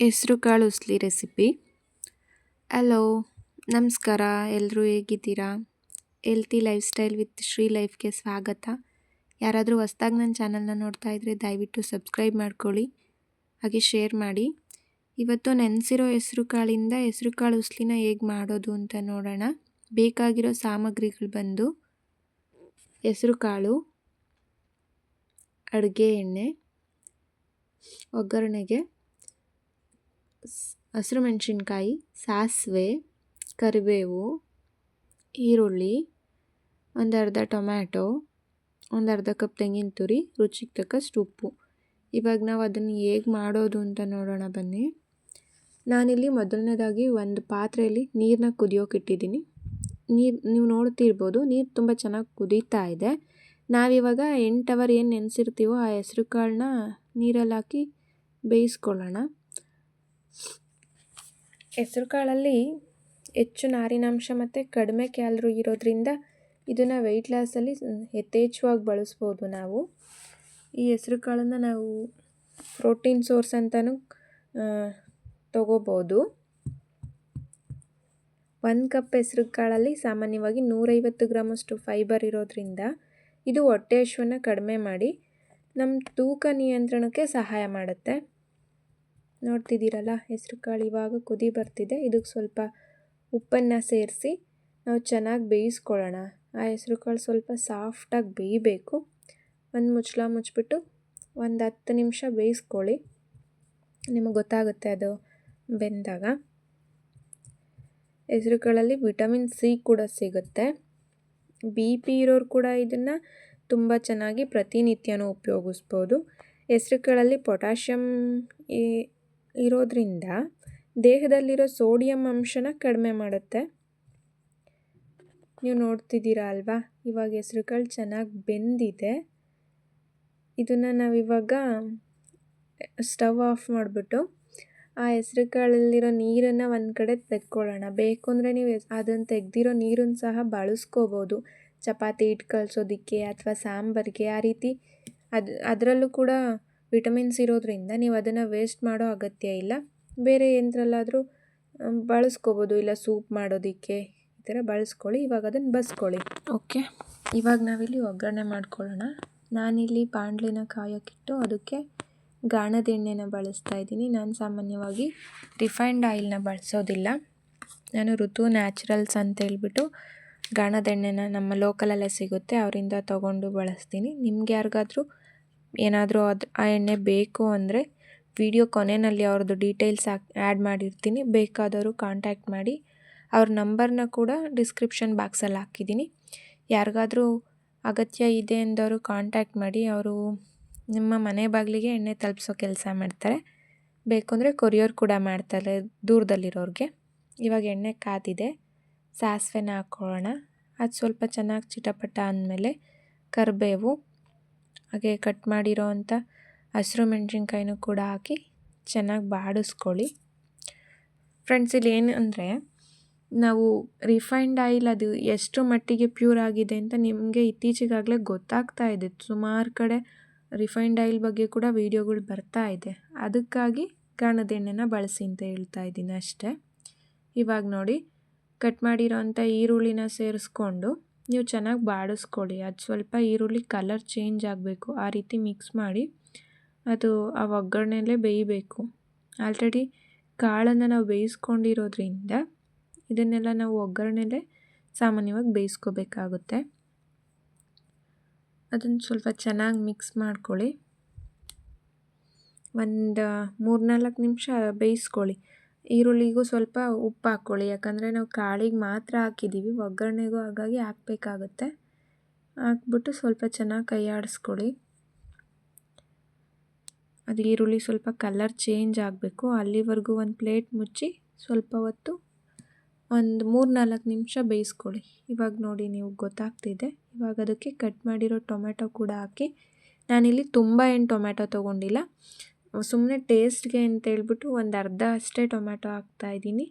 ಹೆಸ್ರು ಕಾಳು ಉಸ್ಲಿ recipe. Hello, ನಮಸ್ಕಾರ. ಎಲ್ಲರೂ ಹೇಗಿದ್ದೀರಾ? Healthy lifestyle with Shri ಲೈಫ್ಗೆ ಸ್ವಾಗತ. ಯಾರಾದರೂ ಹೊಸ್ದಾಗಿ ನನ್ನ ಚಾನಲ್ನ ನೋಡ್ತಾ ಇದ್ದರೆ ದಯವಿಟ್ಟು ಸಬ್ಸ್ಕ್ರೈಬ್ ಮಾಡ್ಕೊಳ್ಳಿ, ಹಾಗೆ ಶೇರ್ ಮಾಡಿ. ಇವತ್ತು ನೆನೆಸಿರೋ ಹೆಸ್ರು ಕಾಳಿಂದ ಹೆಸ್ರು ಕಾಳು ಉಸ್ಲಿನ ಹೇಗೆ ಮಾಡೋದು ಅಂತ ನೋಡೋಣ. ಬೇಕಾಗಿರೋ ಸಾಮಗ್ರಿಗಳು ಬಂದು, ಹೆಸ್ರು ಕಾಳು, ಅಡುಗೆ ಎಣ್ಣೆ, ಒಗ್ಗರಣೆಗೆ ಹಸಿರು ಮೆಣಸಿನ್ಕಾಯಿ ಸಾಸಿವೆ, ಕರಿಬೇವು, ಈರುಳ್ಳಿ, ಒಂದರ್ಧ ಟೊಮ್ಯಾಟೊ ಒಂದು ಅರ್ಧ ಕಪ್ ತೆಂಗಿನ ತುರಿ, ರುಚಿಗೆ ತಕ್ಕಷ್ಟು ಉಪ್ಪು. ಇವಾಗ ನಾವು ಅದನ್ನು ಹೇಗೆ ಮಾಡೋದು ಅಂತ ನೋಡೋಣ ಬನ್ನಿ. ನಾನಿಲ್ಲಿ ಮೊದಲನೇದಾಗಿ ಒಂದು ಪಾತ್ರೆಯಲ್ಲಿ ನೀರನ್ನ ಕುದಿಯೋಕೆ ಇಟ್ಟಿದ್ದೀನಿ. ನೀರು, ನೀವು ನೋಡ್ತಿರ್ಬೋದು, ನೀರು ತುಂಬ ಚೆನ್ನಾಗಿ ಕುದೀತಾ ಇದೆ. ನಾವಿವಾಗ ಎಂಟು ಅವರ್ ಏನು ನೆನೆಸಿರ್ತೀವೋ ಆ ಹೆಸ್ರು ಕಾಳನ್ನ ನೀರಲ್ಲಿ ಹಾಕಿ ಬೇಯಿಸ್ಕೊಳ್ಳೋಣ. ಹೆಸ್ರು ಕಾಳಲ್ಲಿ ಹೆಚ್ಚು ನಾರಿನಾಂಶ ಮತ್ತು ಕಡಿಮೆ ಕ್ಯಾಲ್ರಿ ಇರೋದ್ರಿಂದ ಇದನ್ನು ವೆಯ್ಟ್ ಲಾಸಲ್ಲಿ ಯಥೇಚ್ಛವಾಗಿ ಬಳಸ್ಬೋದು ನಾವು. ಈ ಹೆಸ್ರು ಕಾಳನ್ನು ನಾವು ಪ್ರೋಟೀನ್ ಸೋರ್ಸ್ ಅಂತಲೂ ತಗೋಬೋದು. ಒಂದು ಕಪ್ ಹೆಸ್ರು ಕಾಳಲ್ಲಿ ಸಾಮಾನ್ಯವಾಗಿ ನೂರೈವತ್ತು ಗ್ರಾಮಷ್ಟು ಫೈಬರ್ ಇರೋದ್ರಿಂದ ಇದು ಹೊಟ್ಟೆ ಹಶುವನ್ನು ಕಡಿಮೆ ಮಾಡಿ ನಮ್ಮ ತೂಕ ನಿಯಂತ್ರಣಕ್ಕೆ ಸಹಾಯ ಮಾಡುತ್ತೆ. ನೋಡ್ತಿದ್ದೀರಲ್ಲ, ಹೆಸ್ರು ಕಾಳು ಇವಾಗ ಕುದಿ ಬರ್ತಿದೆ. ಇದಕ್ಕೆ ಸ್ವಲ್ಪ ಉಪ್ಪನ್ನು ಸೇರಿಸಿ ನಾವು ಚೆನ್ನಾಗಿ ಬೇಯಿಸ್ಕೊಳ್ಳೋಣ. ಆ ಹೆಸ್ರು ಕಾಳು ಸ್ವಲ್ಪ ಸಾಫ್ಟಾಗಿ ಬೇಯಬೇಕು. ಒಂದು ಮುಚ್ಚಳ ಮುಚ್ಚಿಬಿಟ್ಟು ಒಂದು ಹತ್ತು ನಿಮಿಷ ಬೇಯಿಸ್ಕೊಳ್ಳಿ. ನಿಮಗೆ ಗೊತ್ತಾಗುತ್ತೆ ಅದು ಬೆಂದಾಗ. ಹೆಸ್ರುಗಳಲ್ಲಿ ವಿಟಮಿನ್ ಸಿ ಕೂಡ ಸಿಗುತ್ತೆ. ಬಿ ಪಿ ಇರೋರು ಕೂಡ ಇದನ್ನು ತುಂಬ ಚೆನ್ನಾಗಿ ಪ್ರತಿನಿತ್ಯನೂ ಉಪಯೋಗಿಸ್ಬೋದು. ಹೆಸ್ರುಗಳಲ್ಲಿ ಪೊಟ್ಯಾಷಿಯಮ್ ಇರೋದ್ರಿಂದ ದೇಹದಲ್ಲಿರೋ ಸೋಡಿಯಂ ಅಂಶನ ಕಡಿಮೆ ಮಾಡುತ್ತೆ. ನೀವು ನೋಡ್ತಿದ್ದೀರಾ ಅಲ್ವಾ? ಇವಾಗ ಹೆಸ್ರುಕಾಳು ಚೆನ್ನಾಗಿ ಬೆಂದಿದೆ. ಇದನ್ನು ನಾವಿವಾಗ ಸ್ಟವ್ ಆಫ್ ಮಾಡಿಬಿಟ್ಟು ಆ ಹೆಸ್ರು ಕಾಳಲ್ಲಿರೋ ನೀರನ್ನು ಒಂದು ಕಡೆ ತೆಕ್ಕೊಳ್ಳೋಣ. ಬೇಕು ಅಂದರೆ ನೀವು ಅದನ್ನು ತೆಗೆದಿರೋ ನೀರನ್ನು ಸಹ ಬಳಸ್ಕೋಬೋದು. ಚಪಾತಿ ಹಿಟ್ಟು ಕಲಸೋದಕ್ಕೆ ಅಥವಾ ಸಾಂಬಾರಿಗೆ ಆ ರೀತಿ ಅದು, ಅದರಲ್ಲೂ ಕೂಡ ವಿಟಮಿನ್ಸ್ ಇರೋದ್ರಿಂದ ನೀವು ಅದನ್ನು ವೇಸ್ಟ್ ಮಾಡೋ ಅಗತ್ಯ ಇಲ್ಲ. ಬೇರೆ ಏನರಲ್ಲಾದರೂ ಬಳಸ್ಕೋಬೋದು. ಇಲ್ಲ ಸೂಪ್ ಮಾಡೋದಕ್ಕೆ ಈ ಥರ ಬಳಸ್ಕೊಳ್ಳಿ. ಇವಾಗ ಅದನ್ನು ಬಸ್ಕೊಳ್ಳಿ. ಓಕೆ ಇವಾಗ ನಾವಿಲ್ಲಿ ಒಗ್ಗರಣೆ ಮಾಡ್ಕೊಳ್ಳೋಣ. ನಾನಿಲ್ಲಿ ಬಾಣಲಿನ ಕಾಯೋಕ್ಕಿಟ್ಟು ಅದಕ್ಕೆ ಗಾಣದ ಎಣ್ಣೆನ ಬಳಸ್ತಾ ಇದ್ದೀನಿ. ನಾನು ಸಾಮಾನ್ಯವಾಗಿ ರಿಫೈನ್ಡ್ ಆಯಿಲ್ನ ಬಳಸೋದಿಲ್ಲ. ನಾನು ಋತು ನ್ಯಾಚುರಲ್ಸ್ ಅಂತ ಹೇಳ್ಬಿಟ್ಟು ಗಾಣದ ಎಣ್ಣೆನ ನಮ್ಮ ಲೋಕಲಲ್ಲೇ ಸಿಗುತ್ತೆ. ಅವರಿಂದ ತೊಗೊಂಡು ಬಳಸ್ತೀನಿ. ನಿಮ್ಗೆ ಯಾರಿಗಾದ್ರೂ ಏನಾದರೂ ಅದು, ಆ ಎಣ್ಣೆ ಬೇಕು ಅಂದರೆ ವಿಡಿಯೋ ಕೊನೆಯಲ್ಲಿ ಅವ್ರದ್ದು ಡೀಟೇಲ್ಸ್ ಹಾಕಿ ಆ್ಯಡ್ ಮಾಡಿರ್ತೀನಿ. ಬೇಕಾದವರು ಕಾಂಟ್ಯಾಕ್ಟ್ ಮಾಡಿ. ಅವ್ರ ನಂಬರ್ನ ಕೂಡ ಡಿಸ್ಕ್ರಿಪ್ಷನ್ ಬಾಕ್ಸಲ್ಲಿ ಹಾಕಿದ್ದೀನಿ. ಯಾರಿಗಾದರೂ ಅಗತ್ಯ ಇದೆ ಎಂದವರು ಕಾಂಟ್ಯಾಕ್ಟ್ ಮಾಡಿ. ಅವರು ನಿಮ್ಮ ಮನೆ ಬಾಗಿಲಿಗೆ ಎಣ್ಣೆ ತಲುಪಿಸೋ ಕೆಲಸ ಮಾಡ್ತಾರೆ. ಬೇಕು ಅಂದರೆ ಕೊರಿಯರ್ ಕೂಡ ಮಾಡ್ತಾರೆ ದೂರದಲ್ಲಿರೋರಿಗೆ. ಇವಾಗ ಎಣ್ಣೆ ಕಾದಿದೆ. ಸಾಸಿವೆನ ಹಾಕ್ಕೊಳ್ಳೋಣ ಅದು ಸ್ವಲ್ಪ ಚೆನ್ನಾಗಿ ಚಿಟಪಟ ಅಂದಮೇಲೆ ಕರಿಬೇವು. ಹಾಗೆ ಕಟ್ ಮಾಡಿರೋ ಅಂಥ ಹಸಿರು ಮೆಣಸಿನ್ಕಾಯಿನೂ ಕೂಡ ಹಾಕಿ ಚೆನ್ನಾಗಿ ಬಾಡಿಸ್ಕೊಳ್ಳಿ. ಫ್ರೆಂಡ್ಸ್ ಇಲ್ಲಿ ಏನು ಅಂದರೆ ನಾವು ರಿಫೈನ್ಡ್ ಆಯಿಲ್ ಅದು ಎಷ್ಟು ಮಟ್ಟಿಗೆ ಪ್ಯೂರ್ ಆಗಿದೆ ಅಂತ ನಿಮಗೆ ಇತ್ತೀಚೆಗಾಗಲೇ ಗೊತ್ತಾಗ್ತಾ ಇದೆ. ಸುಮಾರು ಕಡೆ ರಿಫೈನ್ಡ್ ಆಯಿಲ್ ಬಗ್ಗೆ ಕೂಡ ವೀಡಿಯೋಗಳು ಬರ್ತಾ ಇದೆ. ಅದಕ್ಕಾಗಿ ಕಾಣದ ಎಣ್ಣೆನ ಬಳಸಿ ಅಂತ ಹೇಳ್ತಾ ಇದ್ದೀನಿ ಅಷ್ಟೇ. ಇವಾಗ ನೋಡಿ ಕಟ್ ಮಾಡಿರೋ ಅಂಥ ಈರುಳ್ಳಿನ ಸೇರಿಸ್ಕೊಂಡು ನೀವು ಚೆನ್ನಾಗಿ ಬಾಡಿಸ್ಕೊಳ್ಳಿ ಅದು ಸ್ವಲ್ಪ ಈರುಳ್ಳಿ ಕಲರ್ ಚೇಂಜ್ ಆಗಬೇಕು. ಆ ರೀತಿ ಮಿಕ್ಸ್ ಮಾಡಿ ಅದು ಆ ಒಗ್ಗರಣೆಲೇ ಬೇಯಬೇಕು. ಆಲ್ರೆಡಿ ಕಾಳನ್ನು ನಾವು ಬೇಯಿಸ್ಕೊಂಡಿರೋದ್ರಿಂದ ಇದನ್ನೆಲ್ಲ ನಾವು ಒಗ್ಗರಣೆಲೇ ಸಾಮಾನ್ಯವಾಗಿ ಬೇಯಿಸ್ಕೋಬೇಕಾಗುತ್ತೆ. ಅದನ್ನು ಸ್ವಲ್ಪ ಚೆನ್ನಾಗಿ ಮಿಕ್ಸ್ ಮಾಡ್ಕೊಳ್ಳಿ. ಒಂದು ಮೂರು ನಾಲ್ಕು ನಿಮಿಷ ಬೇಯಿಸ್ಕೊಳ್ಳಿ. ಈರುಳ್ಳಿಗೂ ಸ್ವಲ್ಪ ಉಪ್ಪು ಹಾಕ್ಕೊಳ್ಳಿ. ಯಾಕಂದರೆ ನಾವು ಕಾಳಿಗೆ ಮಾತ್ರ ಹಾಕಿದ್ದೀವಿ. ಒಗ್ಗರಣೆಗೂ ಹಾಗಾಗಿ ಹಾಕ್ಬೇಕಾಗುತ್ತೆ. ಹಾಕ್ಬಿಟ್ಟು ಸ್ವಲ್ಪ ಚೆನ್ನಾಗಿ ಕೈ ಆಡಿಸ್ಕೊಳ್ಳಿ. ಅದು ಈರುಳ್ಳಿ ಸ್ವಲ್ಪ ಕಲರ್ ಚೇಂಜ್ ಆಗಬೇಕು. ಅಲ್ಲಿವರೆಗೂ ಒಂದು ಪ್ಲೇಟ್ ಮುಚ್ಚಿ ಸ್ವಲ್ಪ ಹೊತ್ತು ಒಂದು ಮೂರು ನಾಲ್ಕು ನಿಮಿಷ ಬೇಯಿಸ್ಕೊಳ್ಳಿ. ಇವಾಗ ನೋಡಿ ನೀವು ಗೊತ್ತಾಗ್ತಿದೆ. ಇವಾಗ ಅದಕ್ಕೆ ಕಟ್ ಮಾಡಿರೋ ಟೊಮೆಟೊ ಕೂಡ ಹಾಕಿ. ನಾನಿಲ್ಲಿ ತುಂಬ ಏನು ಟೊಮೆಟೊ ತೊಗೊಂಡಿಲ್ಲ. ಸುಮ್ಮನೆ ಟೇಸ್ಟ್ಗೆ ಅಂತೇಳ್ಬಿಟ್ಟು ಒಂದು ಅರ್ಧ ಅಷ್ಟೇ ಟೊಮೆಟೊ ಹಾಕ್ತಾಯಿದ್ದೀನಿ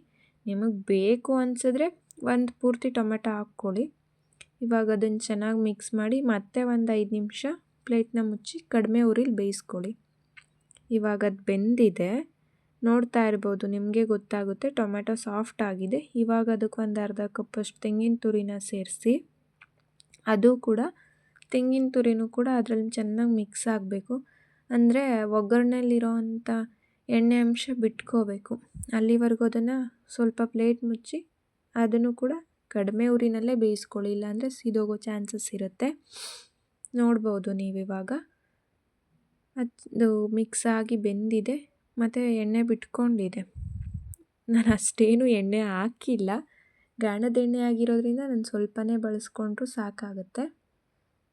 ನಿಮಗೆ ಬೇಕು ಅನಿಸಿದ್ರೆ ಒಂದು ಪೂರ್ತಿ ಟೊಮೆಟೊ ಹಾಕ್ಕೊಳ್ಳಿ. ಇವಾಗ ಅದನ್ನು ಚೆನ್ನಾಗಿ ಮಿಕ್ಸ್ ಮಾಡಿ ಮತ್ತೆ ಒಂದು ಐದು ನಿಮಿಷ ಪ್ಲೇಟ್ನ ಮುಚ್ಚಿ ಕಡಿಮೆ ಉರಿಲಿ ಬೇಯಿಸ್ಕೊಳ್ಳಿ. ಇವಾಗ ಅದು ಬೆಂದಿದೆ. ನೋಡ್ತಾ ಇರ್ಬೋದು, ನಿಮಗೆ ಗೊತ್ತಾಗುತ್ತೆ ಟೊಮೆಟೊ ಸಾಫ್ಟ್ ಆಗಿದೆ. ಇವಾಗ ಅದಕ್ಕೆ ಒಂದು ಅರ್ಧ ಕಪ್ಪಷ್ಟು ತೆಂಗಿನ ತುರಿನ ಸೇರಿಸಿ, ಅದು ಕೂಡ ತೆಂಗಿನ ತುರಿನೂ ಕೂಡ ಅದರಲ್ಲಿ ಚೆನ್ನಾಗಿ ಮಿಕ್ಸ್ ಆಗಬೇಕು. ಅಂದರೆ ಒಗ್ಗರಣೆಲಿರೋವಂಥ ಎಣ್ಣೆ ಅಂಶ ಬಿಟ್ಕೋಬೇಕು. ಅಲ್ಲಿವರೆಗೂ ಅದನ್ನು ಸ್ವಲ್ಪ ಪ್ಲೇಟ್ ಮುಚ್ಚಿ ಅದನ್ನು ಕೂಡ ಕಡಿಮೆ ಊರಿನಲ್ಲೇ ಬೇಯಿಸ್ಕೊಳ್ಳಿ, ಇಲ್ಲಾಂದರೆ ಸೀದೋಗೋ ಚಾನ್ಸಸ್ ಇರುತ್ತೆ. ನೋಡ್ಬೋದು ನೀವಿವಾಗ ಅದು ಮಿಕ್ಸ್ ಆಗಿ ಬೆಂದಿದೆ, ಮತ್ತು ಎಣ್ಣೆ ಬಿಟ್ಕೊಂಡಿದೆ. ನಾನು ಅಷ್ಟೇನು ಎಣ್ಣೆ ಹಾಕಿಲ್ಲ. ಗಾಣದ ಎಣ್ಣೆ ಆಗಿರೋದ್ರಿಂದ ನಾನು ಸ್ವಲ್ಪನೇ ಬಳಸ್ಕೊಂಡ್ರೂ ಸಾಕಾಗುತ್ತೆ.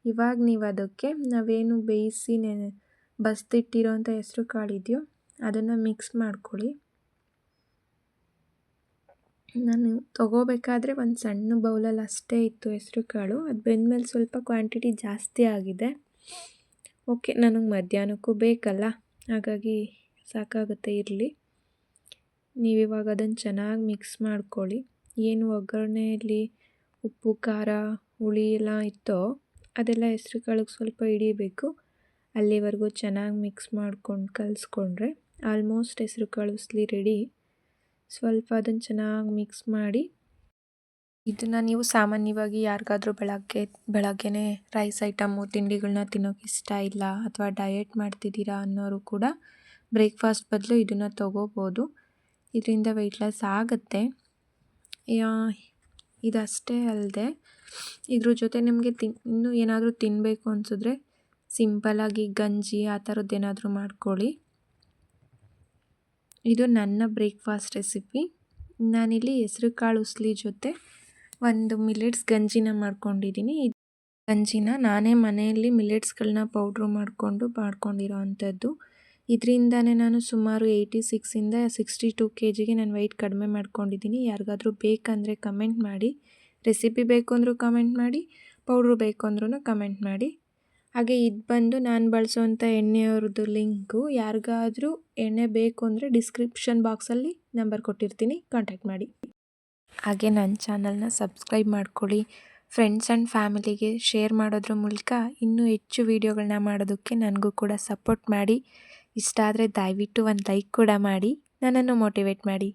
ಇವಾಗ ನೀವು ಅದಕ್ಕೆ ನಾವೇನು ಬೇಯಿಸಿ ನೆನೆ ಬಸ್ತಿಟ್ಟಿರೋಂಥ ಕಾಳು ಕಾಳಿದೆಯೋ ಅದನ್ನು ಮಿಕ್ಸ್ ಮಾಡ್ಕೊಳ್ಳಿ. ನಾನು ತೊಗೋಬೇಕಾದ್ರೆ ಒಂದು ಸಣ್ಣ ಬೌಲಲ್ಲಿ ಅಷ್ಟೇ ಇತ್ತು ಹೆಸರು ಕಾಳು. ಅದು ಬೆಂದಮೇಲೆ ಸ್ವಲ್ಪ ಕ್ವಾಂಟಿಟಿ ಜಾಸ್ತಿ ಆಗಿದೆ. ಓಕೆ ನನಗೆ ಮಧ್ಯಾಹ್ನಕ್ಕೂ ಬೇಕಲ್ಲ, ಹಾಗಾಗಿ ಸಾಕಾಗುತ್ತೆ, ಇರಲಿ. ನೀವಿವಾಗ ಅದನ್ನು ಚೆನ್ನಾಗಿ ಮಿಕ್ಸ್ ಮಾಡ್ಕೊಳ್ಳಿ. ಏನು ಒಗ್ಗರಣೆಯಲ್ಲಿ ಉಪ್ಪು, ಖಾರ, ಹುಳಿ ಎಲ್ಲ ಇತ್ತೋ ಅದೆಲ್ಲ ಹೆಸ್ರು ಕಾಳಿಗೆ ಸ್ವಲ್ಪ ಹಿಡಿಬೇಕು. ಅಲ್ಲಿವರೆಗೂ ಚೆನ್ನಾಗಿ ಮಿಕ್ಸ್ ಮಾಡ್ಕೊಂಡು ಕಲಿಸ್ಕೊಂಡ್ರೆ ಆಲ್ಮೋಸ್ಟ್ ಹೆಸರು ಕಾಳು ಉಸ್ಲಿ ರೆಡಿ. ಸ್ವಲ್ಪ ಅದನ್ನು ಚೆನ್ನಾಗಿ ಮಿಕ್ಸ್ ಮಾಡಿ ಇದನ್ನು ನೀವು ಸಾಮಾನ್ಯವಾಗಿ ಯಾರಿಗಾದರೂ ಬೆಳಗ್ಗೆ, ಬೆಳಗ್ಗೆನೇ ರೈಸ್ ಐಟಮು ತಿಂಡಿಗಳನ್ನ ತಿನ್ನೋಕೆ ಇಷ್ಟ ಇಲ್ಲ ಅಥವಾ ಡಯೆಟ್ ಮಾಡ್ತಿದ್ದೀರಾ ಅನ್ನೋರು ಕೂಡ ಬ್ರೇಕ್ಫಾಸ್ಟ್ ಬದಲು ಇದನ್ನು ತೊಗೋಬೋದು. ಇದರಿಂದ ವೆಯ್ಟ್ ಲಾಸ್ ಆಗುತ್ತೆ. ಇದಷ್ಟೇ ಅಲ್ಲದೆ ಇದ್ರ ಜೊತೆ ನಿಮಗೆ ತಿನ್, ಇನ್ನೂ ಏನಾದರೂ ತಿನ್ನಬೇಕು ಅನಿಸಿದ್ರೆ ಸಿಂಪಲಾಗಿ ಗಂಜಿ ಆ ಥರದ್ದು ಏನಾದರೂ ಮಾಡ್ಕೊಳ್ಳಿ. ಇದು ನನ್ನ ಬ್ರೇಕ್ಫಾಸ್ಟ್ ರೆಸಿಪಿ. ನಾನಿಲ್ಲಿ ಹೆಸರು ಕಾಳು ಉಸ್ಲಿ ಜೊತೆ ಒಂದು ಮಿಲೆಟ್ಸ್ ಗಂಜಿನ ಮಾಡ್ಕೊಂಡಿದ್ದೀನಿ. ಗಂಜಿನ ನಾನೇ ಮನೆಯಲ್ಲಿ ಮಿಲೆಟ್ಸ್ಗಳನ್ನ ಪೌಡ್ರು ಮಾಡಿಕೊಂಡು ಮಾಡ್ಕೊಂಡಿರೋ ಅಂಥದ್ದು. ಇದರಿಂದನೇ ನಾನು ಸುಮಾರು ಏಯ್ಟಿ ಸಿಕ್ಸಿಂದ ಸಿಕ್ಸ್ಟಿ ಟು ಕೆ ಜಿಗೆ ನಾನು ವೆಯ್ಟ್ ಕಡಿಮೆ ಮಾಡ್ಕೊಂಡಿದ್ದೀನಿ. ಯಾರಿಗಾದರೂ ಬೇಕಂದರೆ ಕಮೆಂಟ್ ಮಾಡಿ. ರೆಸಿಪಿ ಬೇಕು ಅಂದರೂ ಕಮೆಂಟ್ ಮಾಡಿ, ಪೌಡ್ರು ಬೇಕು ಅಂದ್ರೂ ಕಮೆಂಟ್ ಮಾಡಿ. ಹಾಗೆ ಇದು ಬಂದು ನಾನು ಬಳಸುವಂಥ ಎಣ್ಣೆಯವ್ರದ್ದು ಲಿಂಕು. ಯಾರಿಗಾದರೂ ಎಣ್ಣೆ ಬೇಕು ಅಂದರೆ ಡಿಸ್ಕ್ರಿಪ್ಷನ್ ಬಾಕ್ಸಲ್ಲಿ ನಂಬರ್ ಕೊಟ್ಟಿರ್ತೀನಿ, ಕಾಂಟ್ಯಾಕ್ಟ್ ಮಾಡಿ. ಹಾಗೆ ನನ್ನ ಚಾನಲ್ನ ಸಬ್ಸ್ಕ್ರೈಬ್ ಮಾಡ್ಕೊಳ್ಳಿ. ಫ್ರೆಂಡ್ಸ್ ಆ್ಯಂಡ್ ಫ್ಯಾಮಿಲಿಗೆ ಶೇರ್ ಮಾಡೋದ್ರ ಮೂಲಕ ಇನ್ನೂ ಹೆಚ್ಚು ವೀಡಿಯೋಗಳನ್ನ ಮಾಡೋದಕ್ಕೆ ನನಗೂ ಕೂಡ ಸಪೋರ್ಟ್ ಮಾಡಿ. ಇಷ್ಟ ಆದರೆ ದಯವಿಟ್ಟು ಒಂದು ಲೈಕ್ ಕೂಡ ಮಾಡಿ. ನನ್ನನ್ನು ಮೋಟಿವೇಟ್ ಮಾಡಿ.